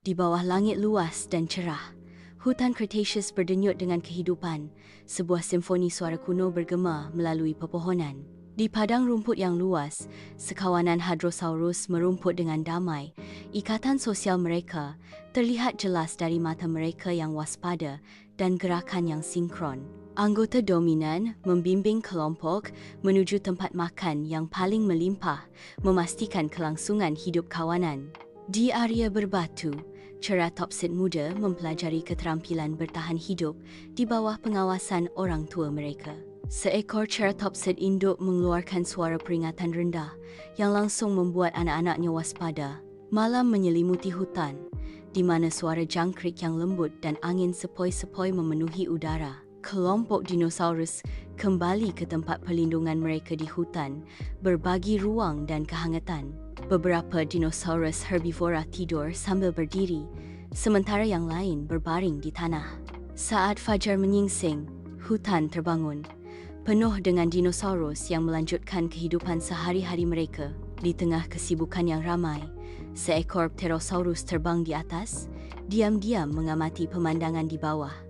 Di bawah langit luas dan cerah, hutan Cretaceous berdenyut dengan kehidupan. Sebuah simfoni suara kuno bergema melalui pepohonan. Di padang rumput yang luas, sekawanan Hadrosaurus merumput dengan damai. Ikatan sosial mereka terlihat jelas dari mata mereka yang waspada dan gerakan yang sinkron. Anggota dominan membimbing kelompok menuju tempat makan yang paling melimpah, memastikan kelangsungan hidup kawanan. Di area berbatu, ceratopsid muda mempelajari keterampilan bertahan hidup di bawah pengawasan orang tua mereka. Seekor ceratopsid induk mengeluarkan suara peringatan rendah yang langsung membuat anak-anaknya waspada. Malam menyelimuti hutan, di mana suara jangkrik yang lembut dan angin sepoi-sepoi memenuhi udara. Kelompok dinosaurus kembali ke tempat perlindungan mereka di hutan, berbagi ruang dan kehangatan. Beberapa dinosaurus herbivora tidur sambil berdiri, sementara yang lain berbaring di tanah. Saat fajar menyingsing, hutan terbangun, penuh dengan dinosaurus yang melanjutkan kehidupan sehari-hari mereka. Di tengah kesibukan yang ramai, seekor pterosaurus terbang di atas, diam-diam mengamati pemandangan di bawah.